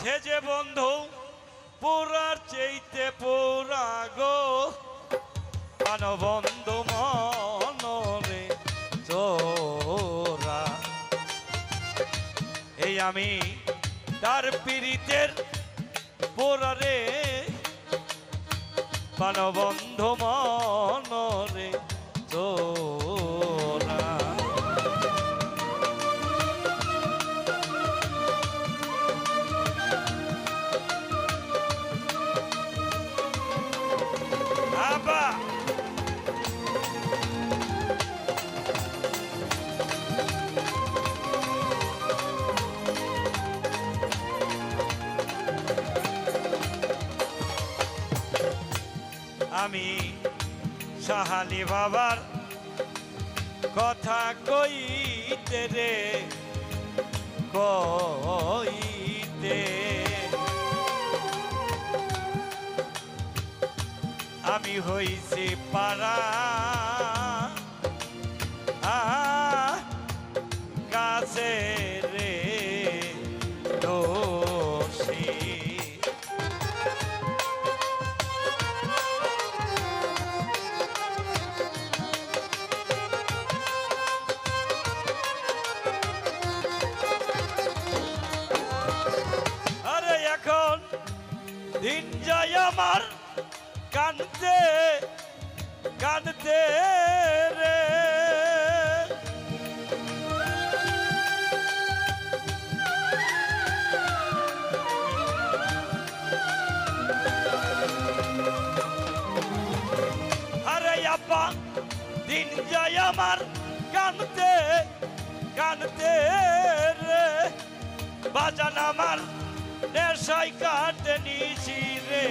সে যে বন্ধু পুরার চেইতে পুরা গো। বন্ধু মনরে চোরা এই আমি তার পীড়িতের পোরারে বন্ধু মনরে চোরা আমি সাহানি বাবার কথা কইতে রে কইতে। আমি হইছি পারা দিন যায় আমার কানতে কানতে রে। আরে আব্বা দিন যায় আমার কানতে কানতে রে। বাজান আমার নেশাই কাটে নিছি রে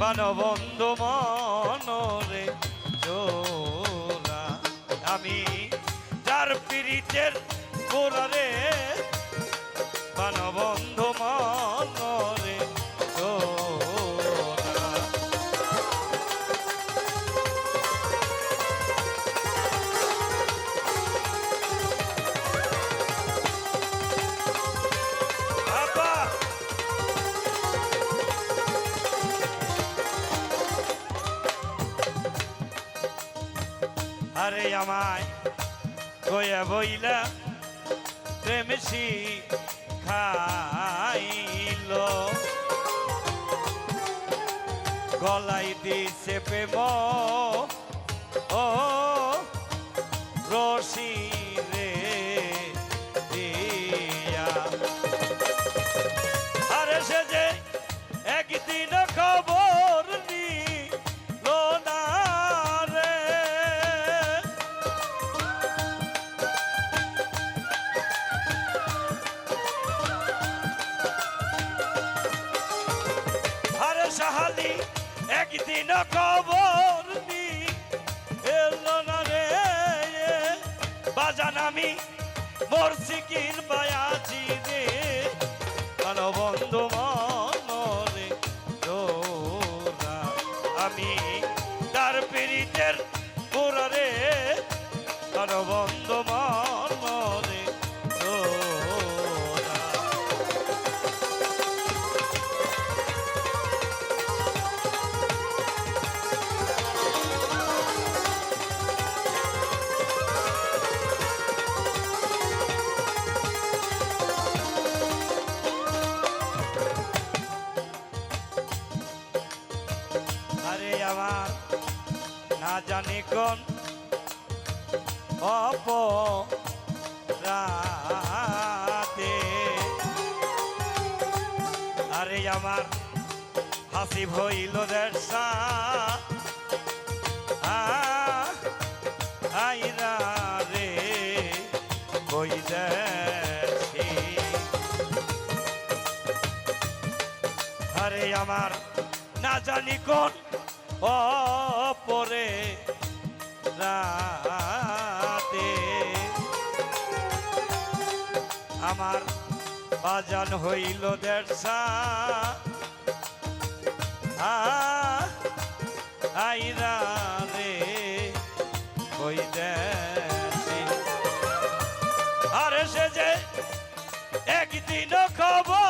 বানবন্ধু মনরে চোরা আমি যার গোড়ারে বানবন্ধু আমায় কয়া বইলা প্রেমসি খাইল গলাই দিছে প্রেম ও একদিন খবর এলো না রে বাজান আমি মরছি কিনবা জানি কোন অপ রাতে আরে আমার হাসি ভইল দেশা আইরা রে কই দেশি। আরে আমার না জানি কোন অপরে রাতে আমার বাজান হইল দেড়সা আইরা রে কই দেশি আরে সে যে একদিন খবর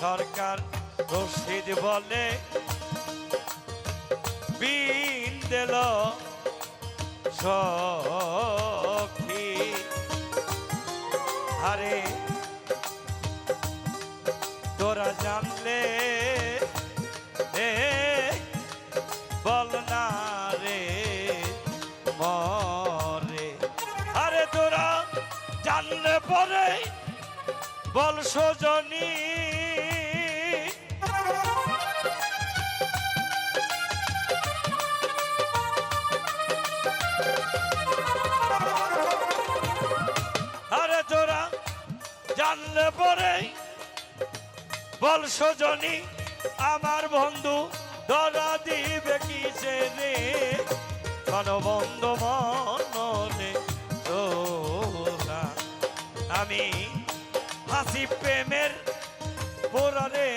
সরকার রশিদ বলে, বিন দিল আরে, তোরা জানলে, এ, বল না রে, মরে। আরে তোরা জানলে পরে বল সজনী। বল সজনী, আমার বন্ধু ধরা দিবে কিসে রে? বন্ধু মননে না আমি হাসি প্রেমের পোড়ারে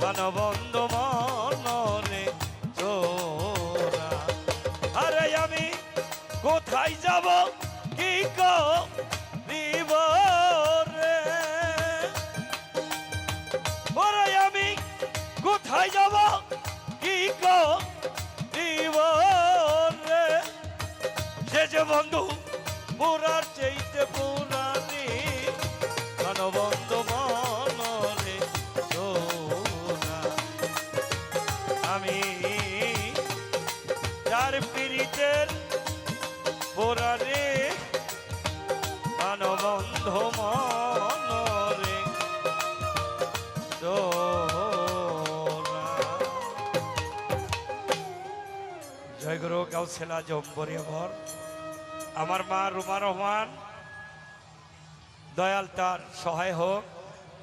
বন্ধু মনরে কোথায় যাব কি করিব রে? যে বন্ধু পুরার চেইতে পুরানি যোগ জম্বরী ভর আমার মা রুমা রহমান দয়াল তার সহায় হোক।